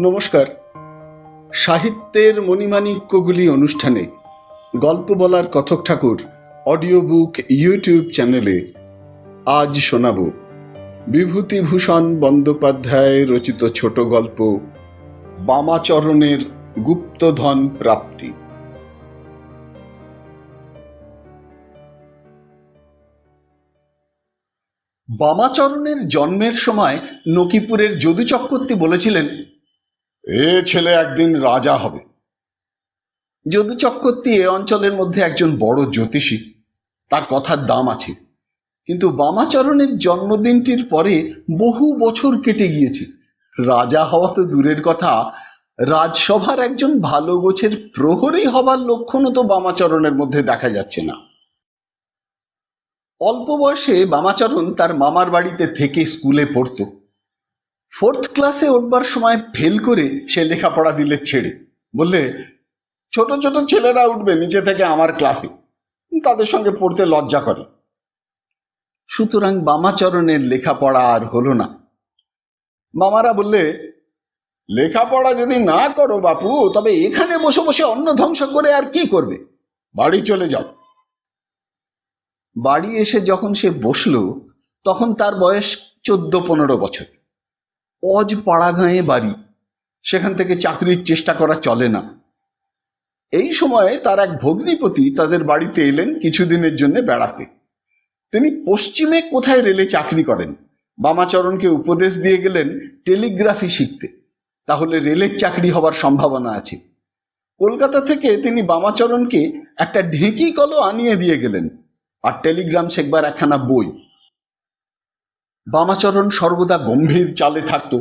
নমস্কার। সাহিত্যের মণিমাণিক্যগুলি অনুষ্ঠানে গল্প বলার কথক ঠাকুর অডিও বুক ইউটিউব চ্যানেলে আজ শোনাব বিভূতিভূষণ বন্দ্যোপাধ্যায় রচিত ছোট গল্প বামাচরণের গুপ্তধন প্রাপ্তি। বামাচরণের জন্মের সময় নকিপুরের যদু চক্রবর্তী বলেছিলেন এ ছেলে একদিন রাজা হবে। যদু চক্রবর্তী এ অঞ্চলের মধ্যে একজন বড় জ্যোতিষী, তার কথার দাম আছে। কিন্তু বামাচরণের জন্মদিনটির পরে বহু বছর কেটে গিয়েছে। রাজা হওয়া তো দূরের কথা, রাজসভার একজন ভালো গোছের প্রহরী হবার লক্ষণও তো বামাচরণের মধ্যে দেখা যাচ্ছে না। অল্প বয়সে বামাচরণ তার মামার বাড়িতে থেকে স্কুলে পড়তো। ফোর্থ ক্লাসে উঠবার সময় ফেল করে সে লেখাপড়া দিলে ছেড়ে। বললে, ছোট ছোট ছেলেরা উঠবে নিচে থেকে আমার ক্লাসে তাদের সঙ্গে পড়তে লজ্জা করে। সুতরাং বামাচরণের লেখাপড়া আর হলো না। মামারা বললে, লেখাপড়া যদি না করো বাপু, তবে এখানে বসে বসে অন্ন ধ্বংস করে আর কি করবে? বাড়ি চলে যাও। বাড়ি এসে যখন সে বসল, তখন তার বয়স চোদ্দ, পনেরো বছর। অজ পাড়াগাঁয়ে বাড়ি। সেখান থেকে চাকরির চেষ্টা করা চলে না। এই সময়ে তার এক ভগ্নিপতি তাদের বাড়িতে এলেন কিছুদিনের জন্য বেড়াতে। তিনি পশ্চিমে কোথায় রেলে চাকরি করেন? বামাচরণকে উপদেশ দিয়ে গেলেন টেলিগ্রাফি শিখতে। তাহলে রেলের চাকরি হবার সম্ভাবনা আছে। কলকাতা থেকে তিনি বামাচরণকে একটা ঢেঁকি কলও আনিয়ে দিয়ে গেলেন। আর টেলিগ্রাম শেখবার একখানা বই। বামাচরণ সর্বদা গম্ভীর চালে থাকত।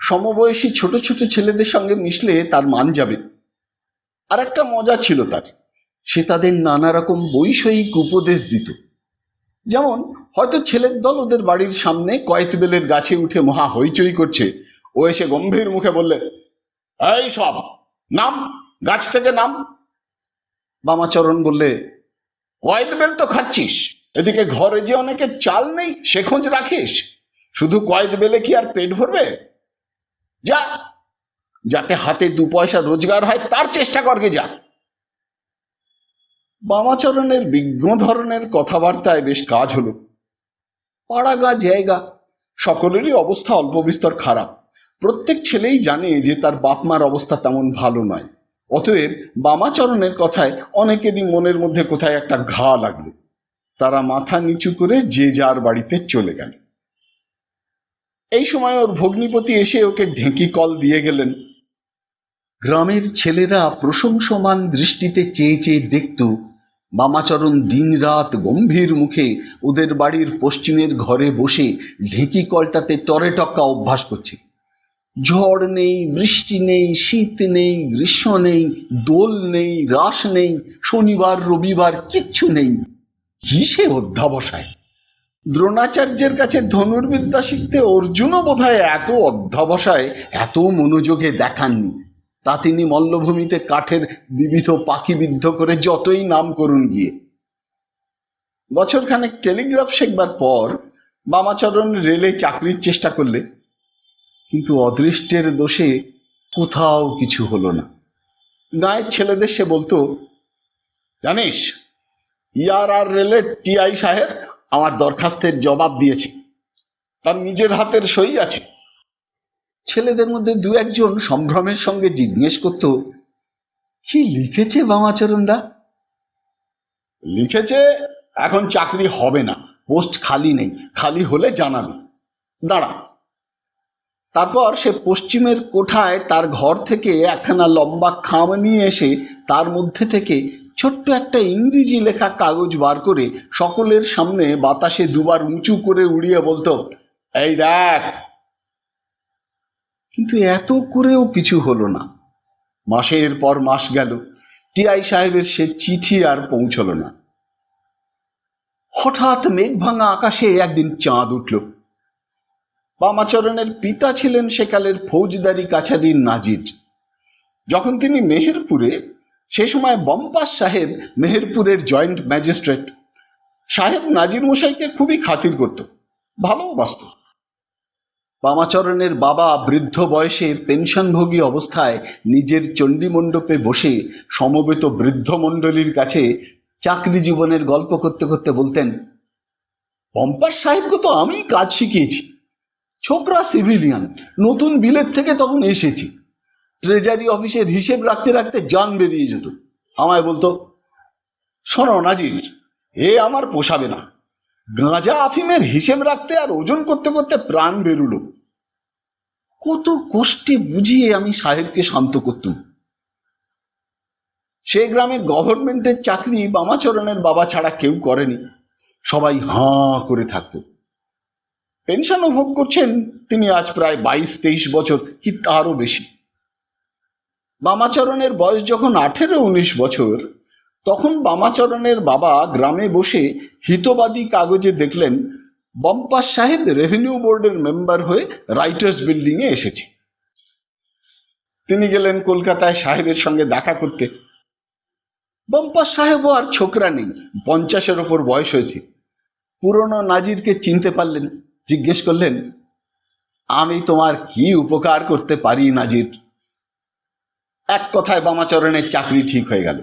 সমবয়সী ছোট ছোট ছেলেদের সঙ্গে মিশলে তার মান যাবে। আর একটা মজা ছিল তার। সে তাদের নানা রকম বৈষয়িক উপদেশ দিত। যেমন, হয়তো ছেলের দল ওদের বাড়ির সামনে কয়েতবেলের গাছে উঠে মহা হইচই করছে। ও এসে গম্ভীর মুখে বললে, এই সব, নাম, গাছ থেকে নাম। বামাচরণ বললে কয়েদবেল তো খাচ্ছিস। এদিকে ঘরে যে অনেকে চাল নেই, সে খোঁজ রাখিস। শুধু কয়েদ বেলে কি আর পেট ভরবে? যা, যাতে হাতে দু পয়সা রোজগার হয়, তার চেষ্টা করকে যা। বামাচরণের বিজ্ঞ ধরনের কথাবার্তায় বেশ কাজ হলো। পাড়াগা জায়গা, সকলেরই অবস্থা অল্প বিস্তর খারাপ। প্রত্যেক ছেলেই জানে যে তার বাপ মার অবস্থা তেমন ভালো নয়। অতএব বামাচরণের কথায় অনেকেরই মনের মধ্যে কোথায় একটা ঘা লাগল। তারা মাথা নিচু করে যে যার বাড়িতে চলে গেল। এই সময় ওর ভগ্নিপতি এসে ওকে ঢেঁকি কল দিয়ে গেলেন। গ্রামের ছেলেরা প্রশংসমান দৃষ্টিতে চেয়ে চেয়ে দেখত বামাচরণ দিনরাত গম্ভীর মুখে ওদের বাড়ির পশ্চিমের ঘরে বসে ঢেঁকি কলটাতে টরে টক্কা অভ্যাস করছে। ঝড় নেই, বৃষ্টি নেই, শীত নেই, গ্রীষ্ম নেই, দোল নেই, রাস নেই, শনিবার, রবিবার কিচ্ছু নেই। কি সে অধ্যাবসায় দ্রোণাচার্যের কাছে ধনুর্বিদ্যা শিখতে অর্জুনও বোধহয় এত অধ্যাবসায় এত মনোযোগে দেখাননি। তা তিনি মল্লভূমিতে কাঠের বিবিধ পাখিবিদ্ধ করে যতই নাম করুন গিয়ে। বছরখানেক টেলিগ্রাফ শেখবার পর বামাচরণ রেলে চাকরির চেষ্টা করলে, কিন্তু অদৃষ্টের দোষে কোথাও কিছু হলো না। গায়ের ছেলেদের সে বলতো, জানিস ইয়ার আর রেলের টিআই সাহেব আমার দরখাস্তের জবাব দিয়েছে। তার নিজের হাতের সই আছে। ছেলেদের মধ্যে দু একজন সম্ভ্রমের সঙ্গে জিজ্ঞেস করত, কি লিখেছে বামাচরণ দা লিখেছে, এখন চাকরি হবে না, পোস্ট খালি নেই, খালি হলে জানাবে। দাঁড়া। তারপর সে পশ্চিমের কোঠায় তার ঘর থেকে একখানা লম্বা খাম নিয়ে এসে তার মধ্যে থেকে ছোট্ট একটা ইংরেজি লেখা কাগজ বার করে সকলের সামনে বাতাসে দুবার উঁচু করে উড়িয়ে বলতো, এই দেখ। কিন্তু এত করেও কিছু হলো না। মাসের পর মাস গেল, টিআই সাহেবের সে চিঠি আর পৌঁছল না। হঠাৎ মেঘ ভাঙা আকাশে একদিন চাঁদ উঠল। বামাচরণের পিতা ছিলেন সেকালের ফৌজদারি কাছারির নাজির। যখন তিনি মেহেরপুরে সে সময় বম্পাস সাহেব মেহেরপুরের জয়েন্ট ম্যাজিস্ট্রেট। সাহেব নাজির মশাইকে খুবই খাতির করত ভালোবাসত বামাচরণের বাবা বৃদ্ধ বয়সে পেনশনভোগী অবস্থায় নিজের চণ্ডীমণ্ডপে বসে সমবেত বৃদ্ধ মণ্ডলীর কাছে চাকরি জীবনের গল্প করতে করতে বলতেন পম্পার সাহেবকে তো আমি কাজ শিখিয়েছি। ছোকরা সিভিলিয়ান, নতুন বিলেত থেকে তখন এসেছি। ট্রেজারি অফিসের হিসেব রাখতে রাখতে জান বেরিয়ে যেত। আমায় বলতো, শোনো নাজির, এ আমার পোষাবে না। গাঁজা আফিমের হিসেব রাখতে আর ওজন করতে করতে প্রাণ বেরুলো। কত কষ্টে বুঝিয়ে আমি সাহেবকে শান্ত করতুম। সে গ্রামে গভর্নমেন্টের চাকরি বামাচরণের বাবা ছাড়া কেউ করেনি। সবাই হাঁ করে থাকতো। পেনশনও ভোগ করছেন তিনি আজ প্রায় বাইশ তেইশ বছর, কি তারও বেশি। বামাচরণের বয়স যখন আঠেরো উনিশ বছর, তখন বামাচরণের বাবা গ্রামে বসে হিতবাদী কাগজে দেখলেন বম্পাস সাহেব রেভিনিউ বোর্ডের মেম্বার হয়ে রাইটার্স বিল্ডিংয়ে এসেছে। তিনি গেলেন কলকাতায় সাহেবের সঙ্গে দেখা করতে। বম্পাস সাহেবও আর ছোকরা নেই, পঞ্চাশের ওপর বয়স হয়েছে। পুরনো নাজিরকে চিনতে পারলেন, জিজ্ঞেস করলেন, আমি তোমার কি উপকার করতে পারি নাজির? এক কথায় বামাচরণের চাকরি ঠিক হয়ে গেল।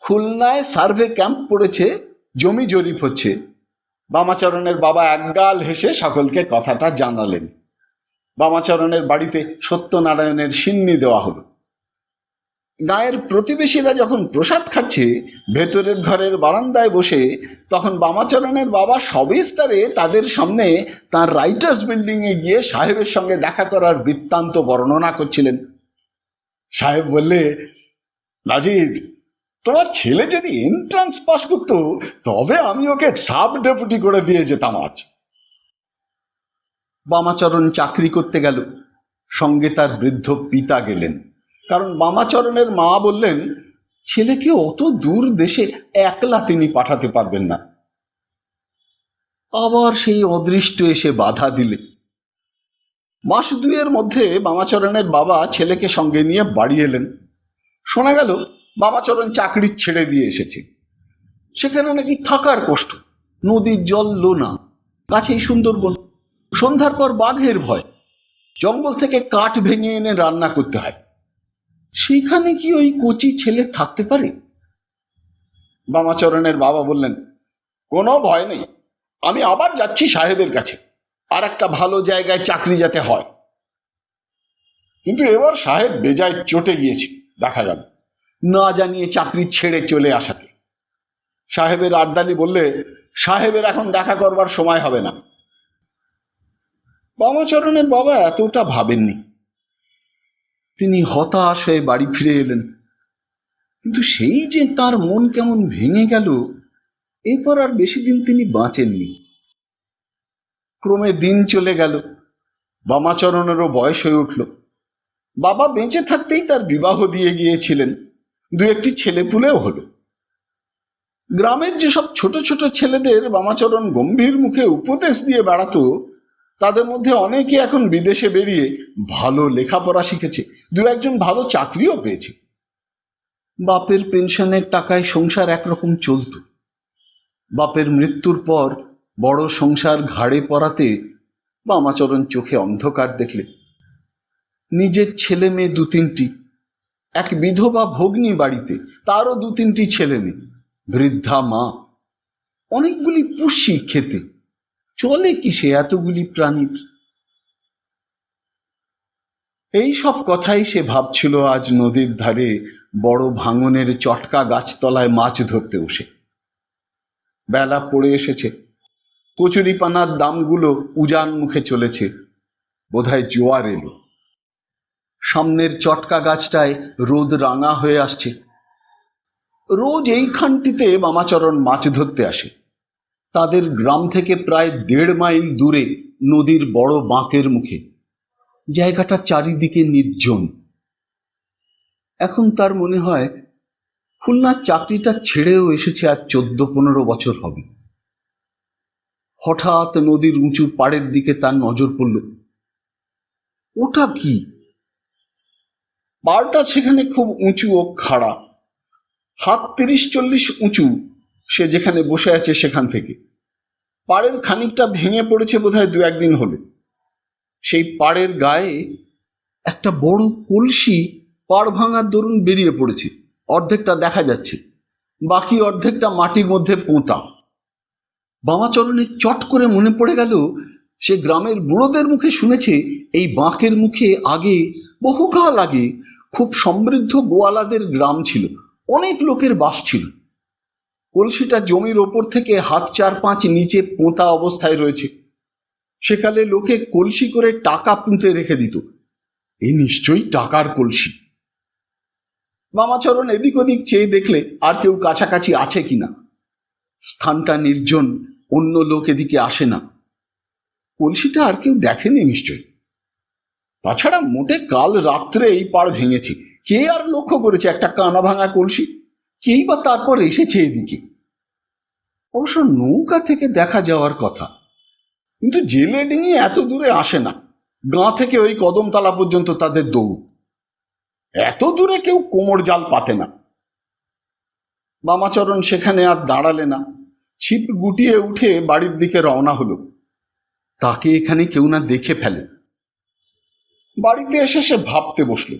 খুলনায় সার্ভে ক্যাম্প পড়েছে, জমি জরিপ হচ্ছে। বামাচরণের বাবা একগাল হেসে সকলকে কথাটা জানালেন। বামাচরণের বাড়িতে সত্যনারায়ণের সিন্নি দেওয়া হলো। গায়ের প্রতিবেশীরা যখন প্রসাদ খাচ্ছে, ভেতরের ঘরের বারান্দায় বসে, তখন বামাচরণের বাবা সবিস্তারে তাদের সামনে তার রাইটার্স বিল্ডিংয়ে গিয়ে সাহেবের সঙ্গে দেখা করার বৃত্তান্ত বর্ণনা করছিলেন। সাহেব বললে, নাজিদ, তোমার ছেলে যদি এন্ট্রান্স পাস করতো, তবে আমি ওকে সাব ডেপুটি করে দিয়ে যেতাম আজ। বামাচরণ চাকরি করতে গেল। সঙ্গে তার বৃদ্ধ পিতা গেলেন। কারণ বামাচরণের মা বললেন, ছেলেকে অত দূর দেশে একলা তিনি পাঠাতে পারবেন না। আবার সেই অদৃষ্ট এসে বাধা দিলে। মাস দুয়ের মধ্যে বামাচরণের বাবা ছেলেকে সঙ্গে নিয়ে বাড়ি এলেন। শোনা গেল বামাচরণ চাকরি ছেড়ে দিয়ে এসেছে। সেখানে নাকি থাকার কষ্ট, নদীর জল লোনা, কাছেই সুন্দরবন, সন্ধ্যার পর বাঘের ভয়, জঙ্গল থেকে কাঠ ভেঙে এনে রান্না করতে হয়। সেখানে কি ওই কচি ছেলে থাকতে পারে? বামাচরণের বাবা বললেন, কোনো ভয় নেই, আমি আবার যাচ্ছি সাহেবের কাছে। আর একটা ভালো জায়গায় চাকরি যাতে হয়। কিন্তু এবার সাহেব বেজায় চটে গিয়েছে, দেখা গেল না জানিয়ে চাকরি ছেড়ে চলে আসাতে সাহেবের আড্ডালি বললে, সাহেবের এখন দেখা করবার সময় হবে না। বামাচরণের বাবা এতটা ভাবেননি। তিনি হতাশ হয়ে বাড়ি ফিরে এলেন। কিন্তু সেই যে তার মন কেমন ভেঙে গেল, এরপর আর বেশি দিন তিনি বাঁচেননি। ক্রমে দিন চলে গেল। বামাচরণেরও বয়স হয়ে উঠল। বাবা বেঁচে থাকতেই তার বিবাহ দিয়ে গিয়েছিলেন। দু একটি ছেলেপুলেও হলো। গ্রামের যেসব ছোট ছোট ছেলেদের বামাচরণ গম্ভীর মুখে উপদেশ দিয়ে বেড়াতো, তাদের মধ্যে অনেকে এখন বিদেশে বেরিয়ে ভালো লেখাপড়া শিখেছে। দু একজন ভালো চাকরিও পেয়েছে। বাপের পেনশনের টাকায় সংসার একরকম চলত। বাপের মৃত্যুর পর বড় সংসার ঘাড়ে পড়াতে বামাচরণ চোখে অন্ধকার দেখলে। নিজের ছেলে মেয়ে দু তিনটি, এক বিধবা ভগ্নী বাড়িতে, তারও দু তিনটি ছেলে মেয়ে, বৃদ্ধা মা, অনেকগুলি পুষি খেতে। চলে কি সে এতগুলি প্রাণীর? এই সব কথাই সে ভাবছিল আজ নদীর ধারে বড় ভাঙনের চটকা গাছতলায় মাছ ধরতে বসে। বেলা পড়ে এসেছে। কচুরিপানার দামগুলো উজান মুখে চলেছে। বোধহয় জোয়ার এলো। সামনের চটকা গাছটায় রোদ রাঙা হয়ে আসছে। রোজ এইখানটিতে মামাচরণ মাছ ধরতে আসে। তাদের গ্রাম থেকে প্রায় দেড় মাইল দূরে নদীর বড় বাঁকের মুখে। জায়গাটা চারিদিকে নির্জন। এখন তার মনে হয়, খুলনার চাকরিটা ছেড়েও এসেছে আর চোদ্দ পনেরো বছর হবে। হঠাৎ নদীর উঁচু পাড়ের দিকে তার নজর পড়ল। ওটা কি? পাড়টা সেখানে খুব উঁচু ও খাড়া। হাত তিরিশ চল্লিশ উঁচু, সে যেখানে বসে আছে সেখান থেকে। পাড়ের খানিকটা ভেঙে পড়েছে বোধহয় দু একদিন হলো। সেই পাড়ের গায়ে একটা বড় কলসি পাড় ভাঙার দরুন বেরিয়ে পড়েছে। অর্ধেকটা দেখা যাচ্ছে, বাকি অর্ধেকটা মাটির মধ্যে পোঁতা। বামাচরণে চট করে মনে পড়ে গেল, সে গ্রামের বুড়োদের মুখে শুনেছে, এই বাঁকের মুখে আগে বহুকাল আগে খুব সমৃদ্ধ গোয়ালাদের গ্রাম ছিল, অনেক লোকের বাস ছিল। কলসিটা জমির ওপর থেকে হাত চার পাঁচ নিচে পোঁতা অবস্থায় রয়েছে। সেকালে লোকে কলসি করে টাকা পুঁতে রেখে দিত। এই নিশ্চয়ই টাকার কলসি। মামাচরণ এদিক ওদিক চেয়ে দেখলে আর কেউ কাছাকাছি আছে কিনা। স্থানটা নির্জন, অন্য লোক এদিকে আসে না। কলসিটা আর কেউ দেখেনি নিশ্চয়ই। তাছাড়া মোটে কাল রাত্রে এই পাড় ভেঙেছে। কে আর লক্ষ্য করেছে একটা কানা ভাঙা কলসি? কেই বা তারপর এসেছে এদিকে? অবশ্য নৌকা থেকে দেখা যাওয়ার কথা। কিন্তু জেলে ডিঙি এত দূরে আসে না। গাঁ থেকে ওই কদমতলা পর্যন্ত তাদের দৌড়। এত দূরে কেউ কোমর জাল পাতে না। বামাচরণ সেখানে আর দাঁড়ালে না। ছিপ গুটিয়ে উঠে বাড়ির দিকে রওনা হলো। তাকে এখানে কেউ না দেখে ফেলে। বাড়িতে এসে সে ভাবতে বসল।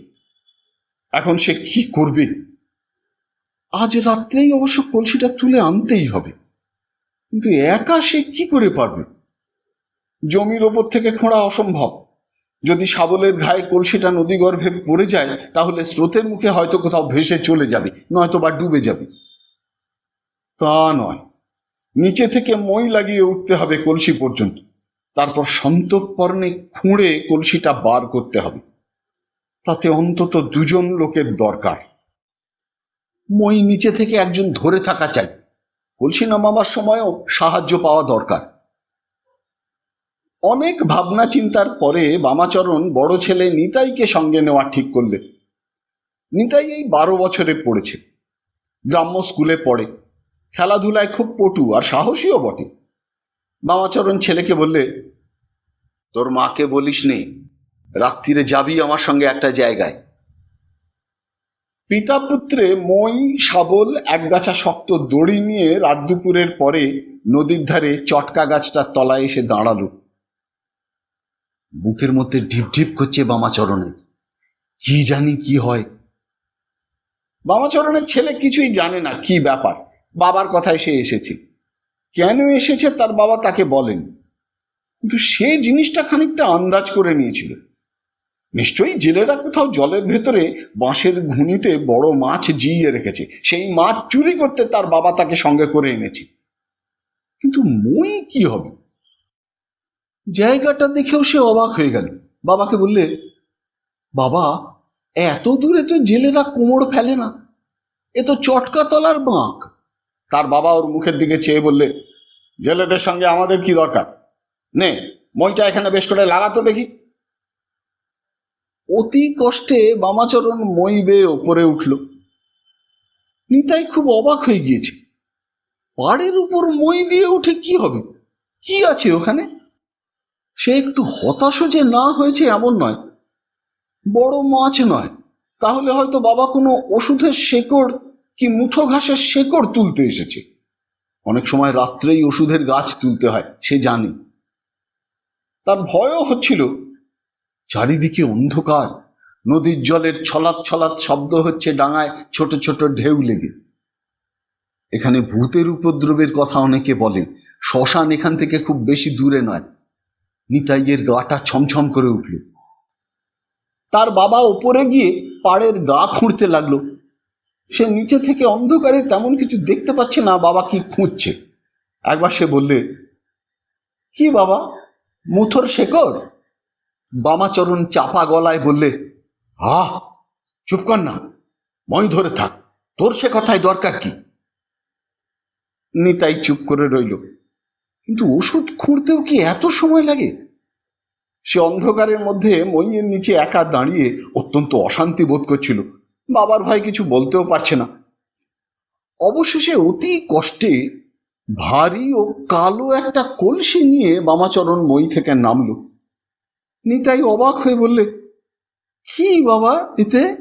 এখন সে কি করবে? আজ রাত্রেই অবশ্য কলসিটা তুলে আনতেই হবে। কিন্তু একা সে কি করে পারবে? জমির ওপর থেকে খোঁড়া অসম্ভব। যদি শাবলের ঘায়ে কলসিটা নদী গর্ভে পড়ে যায়, তাহলে স্রোতের মুখে হয়তো কোথাও ভেসে চলে যাবে নয়তো বা ডুবে যাবে। তা নয়। নিচে থেকে মই লাগিয়ে উঠতে হবে কলসি পর্যন্ত। তারপর সন্তর্পণে খুঁড়ে কলসিটা বার করতে হবে। তাতে অন্তত দুজন লোকের দরকার। মই নিচে থেকে একজন ধরে থাকা চাই। কলসি নামাবার সময়ও সাহায্য পাওয়া দরকার। অনেক ভাবনা চিন্তার পরে বামাচরণ বড় ছেলে নিতাইকে সঙ্গে নেওয়া ঠিক করলে নিতাই এই বারো বছরে পড়েছে। গ্রাম্য স্কুলে পড়ে। খেলাধুলায় খুব পটু আর সাহসীও বটে। বামাচরণ ছেলেকে বললে, তোর মাকে বলিস নে, রাত্রিরে যাবি আমার সঙ্গে একটা জায়গায়। পিতা পুত্রে মই, শাবল, একগাছা শক্ত দড়ি নিয়ে রাত দুপুরের পরে নদীর ধারে চটকা গাছটার তলায় এসে দাঁড়াল। বুকের মধ্যে ঢিপ ঢিপ করছে বামাচরণের। কি জানি কি হয়। বামাচরণের ছেলে কিছুই জানে না কি ব্যাপার। বাবার কথায় সে এসেছে। কেন এসেছে তার বাবা তাকে বলেন। কিন্তু সে জিনিসটা খানিকটা আন্দাজ করে নিয়েছিল। নিশ্চয়ই জেলেরা কোথাও জলের ভেতরে বাঁশের ঘুনিতে বড় মাছ জিইয়ে রেখেছে। সেই মাছ চুরি করতে তার বাবা তাকে সঙ্গে করে এনেছে। কিন্তু মই কি হবে? জায়গাটা দেখেও সে অবাক হয়ে গেল। বাবাকে বললে, বাবা, এত দূরে তো জেলেরা কোমর ফেলে না। এ তো চটকা তলার বাঁক। তার বাবা ওর মুখের দিকে চেয়ে বললে, জেলেদের সঙ্গে আমাদের কি দরকার? নে মইটা এখানে বেশ করে লাগাতো দেখি। অতি কষ্টে বামাচরণ মই বেয়ে ওপরে উঠল। নিতাই খুব অবাক হয়ে গিয়েছে। পাড়ের উপর মই দিয়ে উঠে কি হবে? কি আছে ওখানে? সে একটু হতাশ যে না হয়েছে এমন নয়। বড় মাছ নয়। তাহলে হয়তো বাবা কোনো ওষুধের শেকড় কি মুঠো ঘাসের শেকড় তুলতে এসেছে? অনেক সময় রাত্রেই ওষুধের গাছ তুলতে হয়, সে জানে। তার ভয়ও হচ্ছিল। চারিদিকে অন্ধকার। নদীর জলের ছলাৎ ছলাৎ শব্দ হচ্ছে ডাঙায় ছোট ছোট ঢেউ লেগে। এখানে ভূতের উপদ্রবের কথা অনেকে বলেন শ্মশান এখান থেকে খুব বেশি দূরে নয়। নিতাইয়ের গাটা ছমছম করে উঠল। তার বাবা ওপরে গিয়ে পাড়ের গা খুঁড়তে লাগল। সে নিচে থেকে অন্ধকারে তেমন কিছু দেখতে পাচ্ছে না, বাবা কি খুঁজছে? একবার সে বললে, কি বাবা, মুথর শেকড় বামাচরণ চাপা গলায় বললে, আহ, চুপ কর না, মই ধরে থাক, তোর সে কথায় দরকার কি? নিতাই চুপ করে রইল। কিন্তু ওষুধ খুঁড়তেও কি এত সময় লাগে? সে অন্ধকারের মধ্যে মইয়ের নিচে একা দাঁড়িয়ে অত্যন্ত অশান্তি বোধ করছিল। বাবার ভাই কিছু বলতেও পারছে না। অবশেষে অতি কষ্টে ভারী ও কালো একটা কলসি নিয়ে বামাচরণ মই থেকে নামলো। নিতাই অবাক হয়ে বললে, কি বাবা এতে?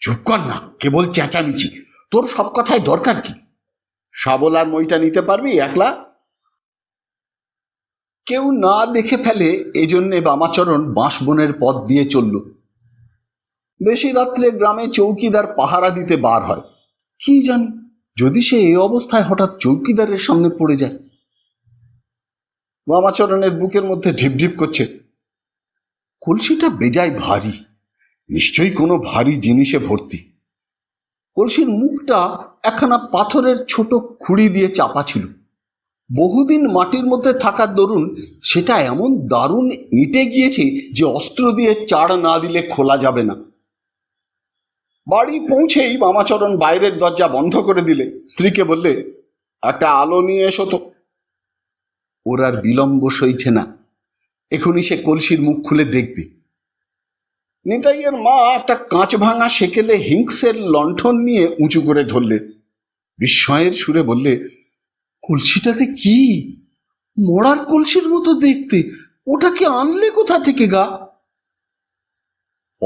চুপ কর না, কেবল চেঁচামেচি। তোর সব কথায় দরকার কি? শাবল আর মইটা নিতে পারবি একলা? কেউ না দেখে ফেলে এজন্যে বামাচরণ বাঁশবনের পথ দিয়ে চলল। বেশি রাত্রে গ্রামে চৌকিদার পাহারা দিতে বার হয়। কি জানি, যদি সে এই অবস্থায় হঠাৎ চৌকিদারের সামনে পড়ে যায়। বামাচরণের বুকের মধ্যে ঢিপঢিপ করছে। কলসিটা বেজায় ভারী। নিশ্চয়ই কোনো ভারী জিনিসে ভর্তি। কলসির মুখটা একখানা পাথরের ছোট খুঁড়ি দিয়ে চাপা ছিল। বহুদিন মাটির মধ্যে থাকার দরুন সেটা এমন দারুণ এঁটে গিয়েছে যে অস্ত্র দিয়ে চাড় না দিলে খোলা যাবে না। বাড়ি পৌঁছেই মামাচরণ বাইরের দরজা বন্ধ করে দিলে। স্ত্রীকে বললে, একটা আলো নিয়ে এসো তো। ওর আর বিলম্ব সইছে না। এখনই সে কলসির মুখ খুলে দেখবে। নিতাইয়ের মা একটা কাঁচ ভাঙা সেকেলে হিংসের লণ্ঠন নিয়ে উঁচু করে ধরলে। বিস্ময়ের সুরে বললে, কলসিটাতে কি? মরার কলসির মতো দেখতে। ওটাকে আনলে কোথা থেকে গা?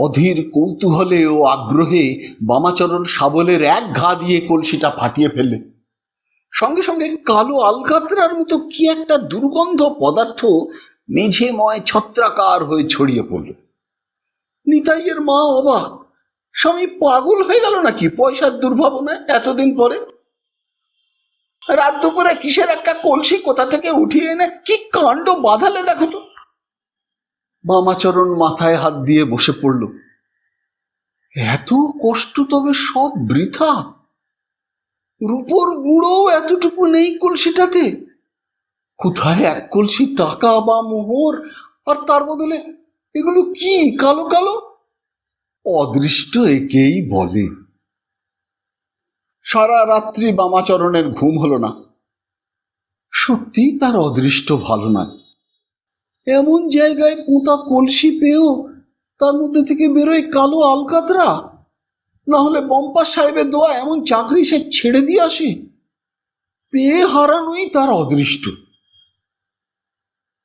অধীর কৌতূহলে ও আগ্রহে বামাচরণ শাবলের এক ঘা দিয়ে কলসিটা ফাটিয়ে ফেললে। সঙ্গে সঙ্গে কালো আলকাতরার মতো কি একটা দুর্গন্ধ পদার্থ মেঝেময় ছত্রাকার হয়ে ছড়িয়ে পড়ল। নিতাইয়ের মা অবাক, স্বামী পাগল হয়ে গেল নাকি পয়সার দুর্ভাবনায় এতদিন পরে? রাত দুপুরে কিসের একটা কলসি কোথা থেকে উঠিয়ে এনে কি কাণ্ড বাঁধালে দেখো তো? বামাচরণ মাথায় হাত দিয়ে বসে পড়ল। এত কষ্ট তবে সব বৃথা। রূপর গুঁড়ো এতটুকু নেই কলসিটাতে। কোথায় এক কলসি টাকা বা মোহর? আর তার বদলে এগুলো কি, কালো কালো? অদৃষ্ট একেই বলে। সারা রাত্রি বামাচরণের ঘুম হলো না। সত্যি তার অদৃষ্ট ভালো নয়। এমন জায়গায় পোঁতা কলসি পেয়েও তার মধ্যে থেকে বেরোয় কালো আলকাতরা? না হলে বম্পা সাহেবের দোয়া এমন চাকরি সে ছেড়ে দিয়ে আসে? পেয়ে হারানোই তার অদৃষ্ট।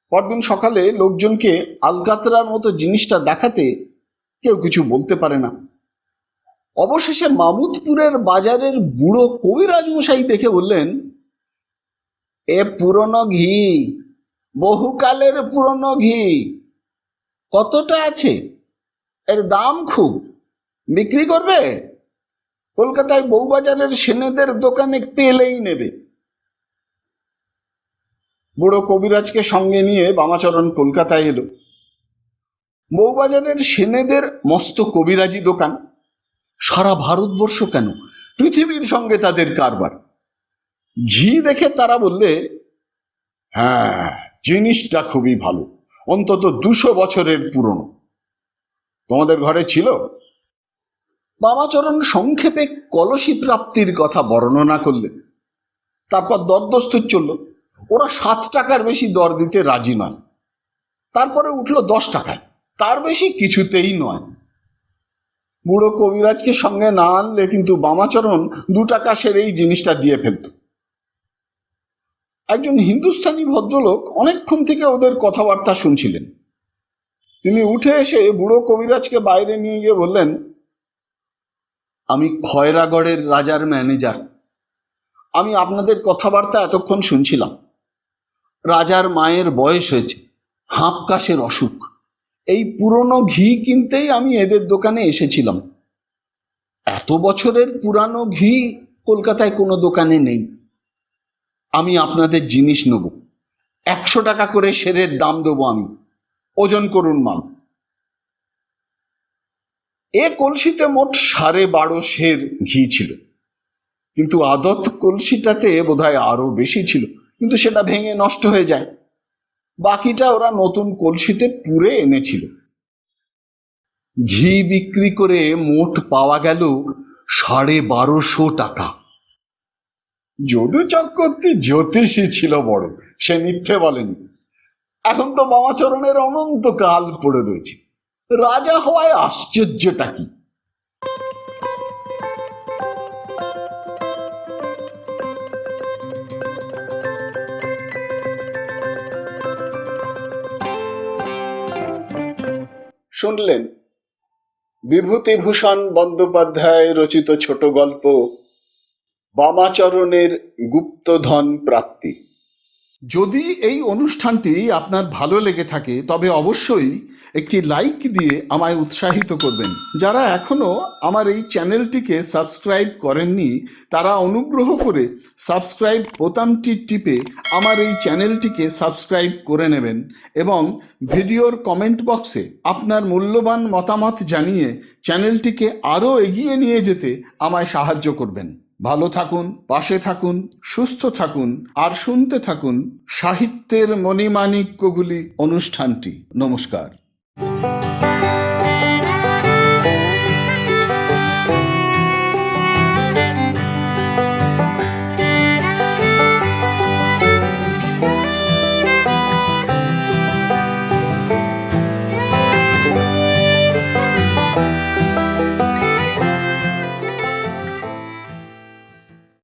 পরদিন সকালে লোকজনকে আলকাতরার মতো জিনিসটা দেখাতে কেউ কিছু বলতে পারে না। অবশেষে মামুদপুরের বাজারের বুড়ো কবিরাজ মশাই দেখে বললেন, এ পুরনো ঘি বহুকালের পুরনো ঘি। কতটা আছে? এর দাম খুব। বিক্রি করবে? কলকাতায় বউবাজারের সেনেদের দোকানে পেলেই নেবে। বুড়ো কবিরাজকে সঙ্গে নিয়ে বামাচরণ কলকাতায় এলো। বউবাজারের সেনেদের মস্ত কবিরাজি দোকান। সারা ভারতবর্ষ কেন? পৃথিবীর সঙ্গে তাদের কারবার। ঘি দেখে তারা বললে হ্যাঁ জিনিসটা খুবই ভালো। অন্তত দুশো বছরের পুরনো। তোমাদের ঘরে ছিল? বামাচরণ সংক্ষেপে কলসি প্রাপ্তির কথা বর্ণনা করলে তারপর দরদস্তুর চলল ওরা সাত টাকার বেশি দর দিতে রাজি নয়। তারপরে উঠল দশ টাকায়। তার বেশি কিছুতেই নয়। বুড়ো কবিরাজকে সঙ্গে না আনলে কিন্তু বামাচরণ দু টাকা সেরেই জিনিসটা দিয়ে ফেলত। একজন হিন্দুস্তানি ভদ্রলোক অনেকক্ষণ থেকে ওদের কথাবার্তা শুনছিলেন। তিনি উঠে এসে বুড়ো কবিরাজকে বাইরে নিয়ে গিয়ে বললেন, আমি খয়রাগড়ের রাজার ম্যানেজার। আমি আপনাদের কথাবার্তা এতক্ষণ শুনছিলাম। রাজার মায়ের বয়স হয়েছে, হাঁপ কাশের অসুখ। এই পুরনো ঘি কিনতেই আমি এদের দোকানে এসেছিলাম। এত বছরের পুরানো ঘি কলকাতায় কোনো দোকানে নেই। আমি আপনাদের জিনিস নেব। একশো টাকা করে সেরের দাম দেবো আমি। ওজন করুন মাল। এ কলসিতে মোট সাড়ে বারো সের ঘি ছিল। কিন্তু আদত কলসিটাতে বোধহয় আরও বেশি ছিল। কিন্তু সেটা ভেঙে নষ্ট হয়ে যায়। বাকিটা ওরা নতুন কলসিতে পুরে এনেছিল। ঘি বিক্রি করে মোট পাওয়া গেল সাড়ে বারোশো টাকা। যদু চক্রবর্তী জ্যোতিষী ছিল বড়, সে মিথ্যে বলেনি। এখন তো বামাচরণের অনন্ত কাল পড়ে রয়েছে। রাজা হওয়ায় আশ্চর্যটা কি? শুনলেন? বিভূতিভূষণ বন্দ্যোপাধ্যায় রচিত ছোট গল্প বামাচরণের গুপ্তধন প্রাপ্তি। যদি এই অনুষ্ঠানটি আপনার ভালো লেগে থাকে, তবে অবশ্যই একটি লাইক দিয়ে আমায় উৎসাহিত করবেন। যারা এখনও আমার এই চ্যানেলটিকে সাবস্ক্রাইব করেননি, তারা অনুগ্রহ করে সাবস্ক্রাইব বোতামটি টিপে আমার এই চ্যানেলটিকে সাবস্ক্রাইব করে নেবেন এবং ভিডিওর কমেন্ট বক্সে আপনার মূল্যবান মতামত জানিয়ে চ্যানেলটিকে আরও এগিয়ে নিয়ে যেতে আমায় সাহায্য করবেন। ভালো থাকুন পাশে থাকুন সুস্থ থাকুন আর শুনতে থাকুন সাহিত্যের মণিমাণিক্যগুলি অনুষ্ঠানটি। নমস্কার।